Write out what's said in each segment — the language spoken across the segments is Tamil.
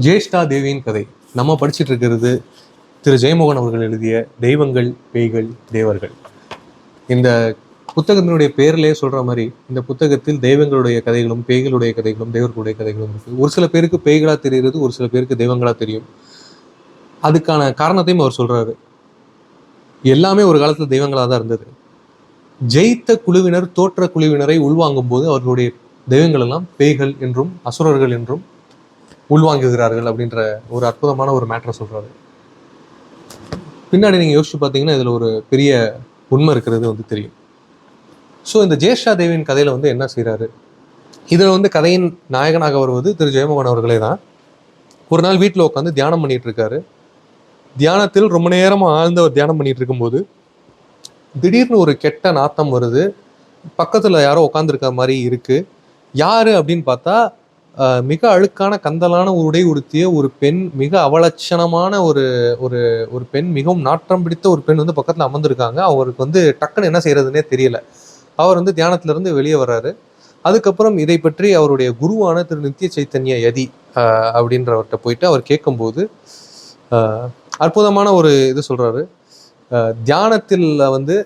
ஜேஷ்டா தேவியின் கதை. நம்ம படிச்சிட்டு இருக்கிறது திரு ஜெயமோகன் அவர்கள் எழுதிய தெய்வங்கள் பேய்கள் தேவர்கள். இந்த புத்தகத்தினுடைய பேர்லேயே சொல்ற மாதிரி இந்த புத்தகத்தில் தெய்வங்களுடைய கதைகளும் பேய்களுடைய கதைகளும் தேவர்களுடைய கதைகளும் இருக்கு. ஒரு சில பேருக்கு பேய்களா தெரிகிறது ஒரு சில பேருக்கு தெய்வங்களா தெரியும். அதுக்கான காரணத்தையும் அவர் சொல்றாரு. எல்லாமே ஒரு காலத்தில் தெய்வங்களாக தான் இருந்தது. ஜெயித்த குழுவினர் தோற்ற குழுவினரை உள்வாங்கும் போது அவர்களுடைய தெய்வங்கள் எல்லாம் பேய்கள் என்றும் அசுரர்கள் என்றும் உள்வாங்குகிறார்கள் அப்படின்ற ஒரு அற்புதமான ஒரு மேட்ரை சொல்கிறாரு பின்னாடி நீங்கள் யோசிச்சு பார்த்தீங்கன்னா இதில் ஒரு பெரிய உண்மை இருக்கிறது வந்து தெரியும். ஸோ இந்த ஜேஷ்டா தேவியின் கதையில் வந்து என்ன செய்கிறாரு இதில் வந்து கதையின் நாயகனாக வருவது திரு ஜெயமோகன் அவர்களே தான். ஒரு நாள் வீட்டில் உட்காந்து தியானம் பண்ணிட்டு இருக்காரு. தியானத்தில் ரொம்ப நேரமாக ஆழ்ந்த ஒரு தியானம் பண்ணிட்டு இருக்கும்போது திடீர்னு ஒரு கெட்ட நாத்தம் வருது. பக்கத்தில் யாரோ உட்காந்துருக்க மாதிரி இருக்கு. யாரு அப்படின்னு பார்த்தா மிக அழுக்கான கந்தலான உடை உடுத்திய ஒரு பெண் மிக அவலட்சணமான ஒரு ஒரு ஒரு பெண் மிகவும் நாற்றம் பிடித்த ஒரு பெண் வந்து பக்கத்தில் அமர்ந்திருக்காங்க. அவருக்கு வந்து டக்குன்னு என்ன செய்யறதுன்னே தெரியல. அவர் வந்து தியானத்திலிருந்து வெளியே வர்றாரு. அதுக்கப்புறம் இதை பற்றி அவருடைய குருவான திரு நித்திய சைத்தன்ய யதி அப்படின்றவர்கிட்ட போயிட்டு அவர் கேட்கும்போது அற்புதமான ஒரு இது சொல்றாரு. தியானத்தில் வந்து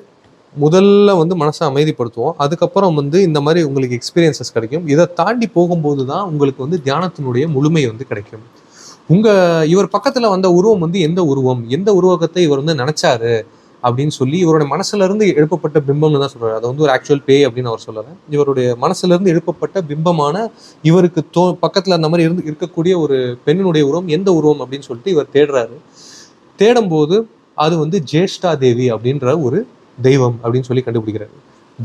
முதல்ல வந்து மனசை அமைதிப்படுத்துவோம். அதுக்கப்புறம் வந்து இந்த மாதிரி உங்களுக்கு எக்ஸ்பீரியன்சஸ் கிடைக்கும். இதை தாண்டி போகும்போது தான் உங்களுக்கு வந்து தியானத்தினுடைய முழுமை வந்து கிடைக்கும். உங்கள் இவர் பக்கத்தில் வந்த உருவம் வந்து எந்த உருவம்? எந்த உருவகத்தை இவர் வந்து நினச்சாரு? அப்படின்னு சொல்லி இவருடைய மனசுலேருந்து எழுப்பப்பட்ட பிம்பம்னு தான் சொல்கிறார் அது வந்து ஒரு ஆக்சுவல் பேய் அப்படின்னு அவர் சொல்லலை. இவருடைய மனசுலேருந்து எழுப்பப்பட்ட பிம்பமான இவருக்கு தோ பக்கத்தில் அந்த மாதிரி இருந்து இருக்கக்கூடிய ஒரு பெண்ணினுடைய உருவம் எந்த உருவம் அப்படின்னு சொல்லிட்டு இவர் தேடுறாரு. தேடும்போது அது வந்து ஜேஷ்டா தேவி அப்படின்ற ஒரு தெய்வம் அப்படின்னு சொல்லி கண்டுபிடிக்கிறாரு.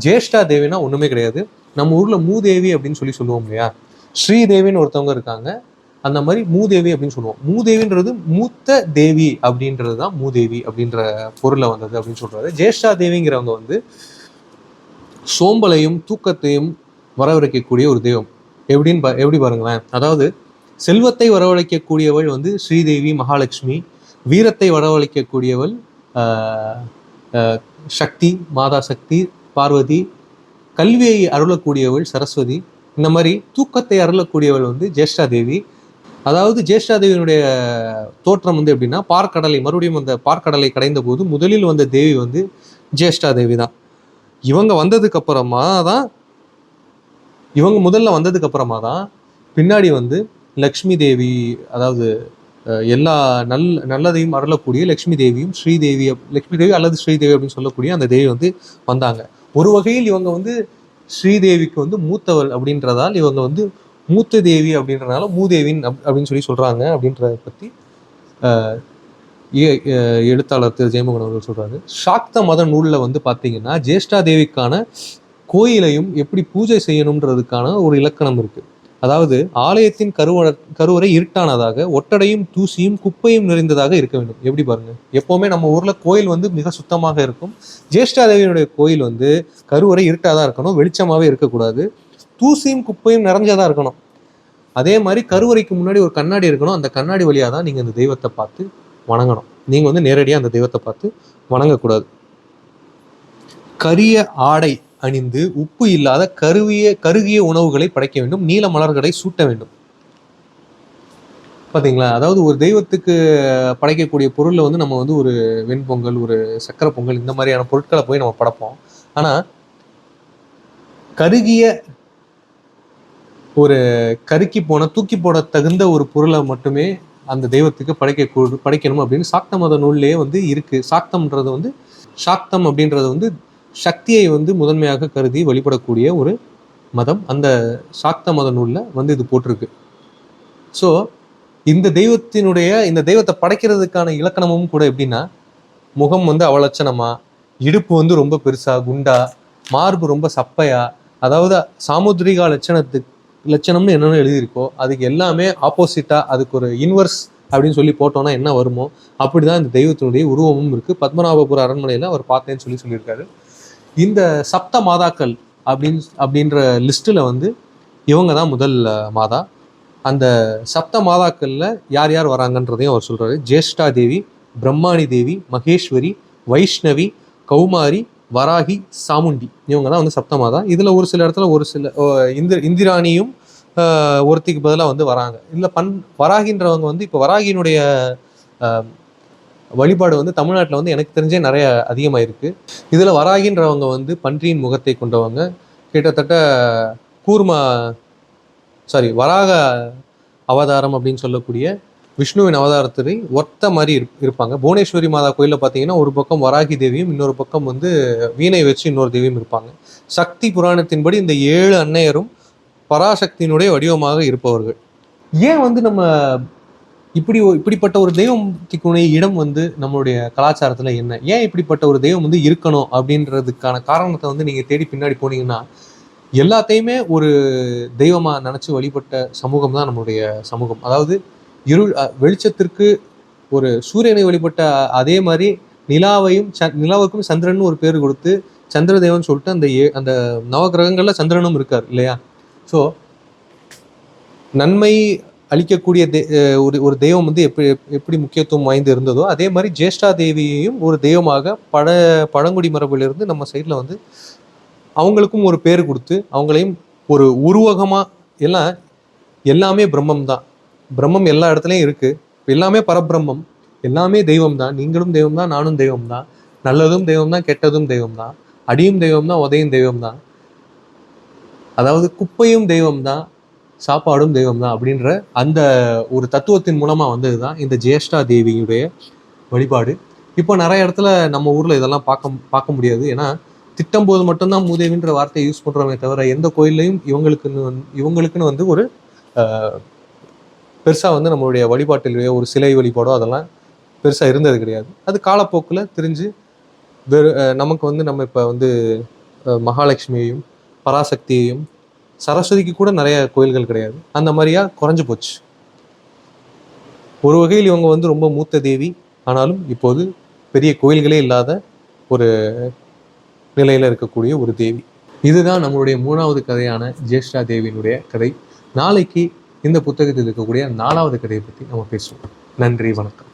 ஜேஷ்டா தேவினா ஒன்றுமே கிடையாது. நம்ம ஊரில் மூதேவி அப்படின்னு சொல்லி சொல்லுவோம் இல்லையா? ஸ்ரீதேவின்னு ஒருத்தவங்க இருக்காங்க. அந்த மாதிரி மூதேவி அப்படின்னு சொல்லுவோம். மூதேவின்றது மூத்த தேவி அப்படின்றது தான் மூதேவி அப்படின்ற பொருளை வந்தது அப்படின்னு சொல்கிறாரு ஜேஷ்டா தேவிங்கிறவங்க வந்து சோம்பலையும் தூக்கத்தையும் வரவழைக்கக்கூடிய ஒரு தெய்வம். எப்படின்னு பா- எப்படி பாருங்களேன்? அதாவது செல்வத்தை வரவழைக்கக்கூடியவள் வந்து ஸ்ரீதேவி மகாலட்சுமி வீரத்தை வரவழைக்கக்கூடியவள் சக்தி மாதா சக்தி பார்வதி கல்வியை அருளக்கூடியவள் சரஸ்வதி இந்த மாதிரி தூக்கத்தை அருளக்கூடியவள் வந்து ஜேஷ்டா தேவி அதாவது ஜேஷ்டா தேவியினுடைய தோற்றம் வந்து எப்படின்னா பார்க்கடலை மறுபடியும் அந்த பார்க்கடலை கடைந்த போது முதலில் வந்த தேவி வந்து ஜேஷ்டா தேவி தான். இவங்க வந்ததுக்கு அப்புறமா தான் இவங்க முதல்ல வந்ததுக்கு அப்புறமா தான் பின்னாடி வந்து லக்ஷ்மி தேவி அதாவது எல்லா நல் நல்லதையும் அருளக்கூடிய லக்ஷ்மி தேவியும் ஸ்ரீதேவி லக்ஷ்மி தேவி அல்லது ஸ்ரீதேவி அப்படின்னு சொல்லக்கூடிய அந்த தேவி வந்து வந்தாங்க. ஒரு வகையில் இவங்க வந்து ஸ்ரீதேவிக்கு வந்து மூத்தவள் அப்படின்றதால் இவங்க வந்து மூத்த தேவி அப்படின்றனால மூதேவின் அப்- அப்படின்னு சொல்லி சொல்கிறாங்க அப்படின்றத பற்றி எழுத்தாளர் திரு ஜெயமோகன் அவர்கள் சொல்கிறாரு சாக்த மத நூலில் வந்து பார்த்தீங்கன்னா ஜேஷ்டா தேவிக்கான கோயிலையும் எப்படி பூஜை செய்யணுன்றதுக்கான ஒரு இலக்கணம் இருக்குது அதாவது ஆலயத்தின் கருவற கருவறை இருட்டானதாக ஒட்டடையும் தூசியும் குப்பையும் நிறைந்ததாக இருக்க வேண்டும். எப்படி பாருங்க? எப்பவுமே நம்ம ஊர்ல கோயில் வந்து மிக சுத்தமாக இருக்கும். ஜேஷ்டாதேவியினுடைய கோயில் வந்து கருவறை இருட்டாதான் இருக்கணும் வெளிச்சமாவே இருக்கக்கூடாது. தூசியும் குப்பையும் நிறைஞ்சதா இருக்கணும். அதே மாதிரி கருவறைக்கு முன்னாடி ஒரு கண்ணாடி இருக்கணும். அந்த கண்ணாடி வழியாக தான் நீங்கள் அந்த தெய்வத்தை பார்த்து வணங்கணும். நீங்கள் வந்து நேரடியாக அந்த தெய்வத்தை பார்த்து வணங்கக்கூடாது. கரிய ஆடை அணிந்து உப்பு இல்லாத கருவிய கருகிய உணவுகளை படைக்க வேண்டும். நீல மலர்களை சூட்ட வேண்டும். பார்த்தீங்களா அதாவது ஒரு தெய்வத்துக்கு படைக்கக்கூடிய பொருளில் வந்து நம்ம வந்து ஒரு வெண்பொங்கல் ஒரு சக்கரை பொங்கல் இந்த மாதிரியான பொருட்களை போய் நம்ம படைப்போம். ஆனால் கருகிய ஒரு கருக்கி போன தூக்கி போட தகுந்த ஒரு பொருளை மட்டுமே அந்த தெய்வத்துக்கு படைக்க படைக்கணும் அப்படின்னு சாக்த மத நூல்லையே வந்து இருக்குது சாக்தம்ன்றது வந்து சாக்தம் அப்படின்றது வந்து சக்தியை வந்து முதன்மையாக கருதி வழிபடக்கூடிய ஒரு மதம். அந்த சாக்த மத நூலில் வந்து இது போட்டிருக்கு. ஸோ இந்த தெய்வத்தினுடைய இந்த தெய்வத்தை படைக்கிறதுக்கான இலக்கணமும் கூட எப்படின்னா முகம் வந்து அவலட்சணமா இடுப்பு வந்து ரொம்ப பெருசா குண்டா மார்பு ரொம்ப சப்பையா அதாவது சாமுத்ரிகா லட்சணத்துக்கு லட்சணம்னு என்னென்ன எழுதியிருக்கோ அதுக்கு எல்லாமே ஆப்போசிட்டா அதுக்கு ஒரு இன்வர்ஸ் அப்படின்னு சொல்லி போட்டோம்னா என்ன வருமோ அப்படிதான் இந்த தெய்வத்தினுடைய உருவமும் இருக்கு. பத்மநாபபுர அரண்மனையில அவர் பார்த்தேன்னு சொல்லி சொல்லியிருக்காரு. இந்த சப்த மாதாக்கள் அப்படின் அப்படின்ற லிஸ்ட்டில் வந்து இவங்க தான் முதல் மாதா. அந்த சப்த மாதாக்களில் யார் யார் வராங்கன்றதையும் அவர் சொல்கிறாரு ஜேஷ்டா தேவி பிரம்மாணி தேவி மகேஸ்வரி வைஷ்ணவி கௌமாரி வராகி சாமுண்டி. இவங்க தான் வந்து சப்த மாதா. இதில் ஒரு சில இடத்துல ஒரு சில இந்திர இந்திராணியும் ஒருத்திக்கு பதிலாக வந்து வராங்க. இல்லை பண் வராகின்றவங்க வந்து இப்போ வராகியினுடைய வழிபாடு வந்து தமிழ்நாட்டில் வந்து எனக்கு தெரிஞ்சே நிறைய அதிகமாக இருக்குது இதில் வராகின்றவங்க வந்து பன்றியின் முகத்தை கொண்டவங்க. கிட்டத்தட்ட கூர்மா சாரி வராக அவதாரம் அப்படின்னு சொல்லக்கூடிய விஷ்ணுவின் அவதாரத்தை ஒத்த மாதிரி இருப்- இருப்பாங்க. புவனேஸ்வரி மாதா கோயிலில் பார்த்தீங்கன்னா ஒரு பக்கம் வராகி தேவியும் இன்னொரு பக்கம் வந்து வீணை வச்சு இன்னொரு தேவியும் இருப்பாங்க. சக்தி புராணத்தின்படி இந்த ஏழு அன்னையரும் பராசக்தியினுடைய வடிவமாக இருப்பவர்கள். ஏன் வந்து நம்ம இப்படி இப்படிப்பட்ட ஒரு தெய்வத்துக்குரிய இடம் வந்து நம்மளுடைய கலாச்சாரத்தில் என்ன? ஏன் இப்படிப்பட்ட ஒரு தெய்வம் வந்து இருக்கணும் அப்படின்றதுக்கான காரணத்தை வந்து நீங்கள் தேடி பின்னாடி போனீங்கன்னா எல்லாத்தையுமே ஒரு தெய்வமாக நினச்சி வழிபட்ட சமூகம் தான் நம்மளுடைய சமூகம். அதாவது இருள் வெளிச்சத்திற்கு ஒரு சூரியனை வழிபட்ட அதே மாதிரி நிலாவையும் ச- நிலாவுக்கும் சந்திரன் ஒரு பேர் கொடுத்து சந்திர தெய்வம்னு சொல்லிட்டு அந்த ஏ அந்த நவகிரகங்கள்ல சந்திரனும் இருக்கார் இல்லையா? ஸோ நன்மை அளிக்கக்கூடிய ஒரு ஒரு தெய்வம் வந்து எப்படி எப்படி முக்கியத்துவம் வாய்ந்து இருந்ததோ அதே மாதிரி ஜேஷ்டா தேவியையும் ஒரு தெய்வமாக பழ பழங்குடி மரபிலிருந்து நம்ம சைடில் வந்து அவங்களுக்கும் ஒரு பேர் கொடுத்து அவங்களையும் ஒரு உருவகமாக எல்லாம் எல்லாமே பிரம்மம் தான். பிரம்மம் எல்லா இடத்துலையும் இருக்குது எல்லாமே பரபிரம்மம். எல்லாமே தெய்வம் தான். நீங்களும் தெய்வம் தான் நானும் தெய்வம் தான். நல்லதும் தெய்வம் தான் கெட்டதும் தெய்வம் தான். அடியும் தெய்வம் தான் உதையும் தெய்வம் தான். அதாவது குப்பையும் தெய்வம் தான். சாப்பாடும் தெய்வம் தான் அப்படின்ற அந்த ஒரு தத்துவத்தின் மூலமாக வந்தது தான் இந்த ஜேஷ்டா தேவியுடைய வழிபாடு. இப்போ நிறைய இடத்துல நம்ம ஊரில் இதெல்லாம் பார்க்க பார்க்க முடியாது. ஏன்னா திட்டம் போது மட்டும்தான் மூதேவின்ற வார்த்தையை யூஸ் பண்ணுறோமே தவிர எந்த கோயில்லையும் இவங்களுக்குன்னு இவங்களுக்குன்னு வந்து ஒரு பெருசாக வந்து நம்மளுடைய வழிபாட்டிலேயோ ஒரு சிலை வழிபாடோ அதெல்லாம் பெருசாக இருந்தது கிடையாது. அது காலப்போக்கில் தெரிஞ்சு வெறு நமக்கு வந்து நம்ம இப்போ வந்து மகாலட்சுமியையும் பராசக்தியையும் சரஸ்வதிக்கு கூட நிறைய கோயில்கள் கிடையாது. அந்த மாதிரியா குறைஞ்சு போச்சு. ஒரு வகையில் இவங்க வந்து ரொம்ப மூத்த தேவி ஆனாலும் இப்போது பெரிய கோயில்களே இல்லாத ஒரு நிலையில் இருக்கக்கூடிய ஒரு தேவி. இதுதான் நம்மளுடைய மூணாவது கதையான ஜேஷ்டா தேவியினுடைய கதை. நாளைக்கு இந்த புத்தகத்தில் இருக்கக்கூடிய நாலாவது கதையை பற்றி நம்ம பேசுவோம். நன்றி வணக்கம்.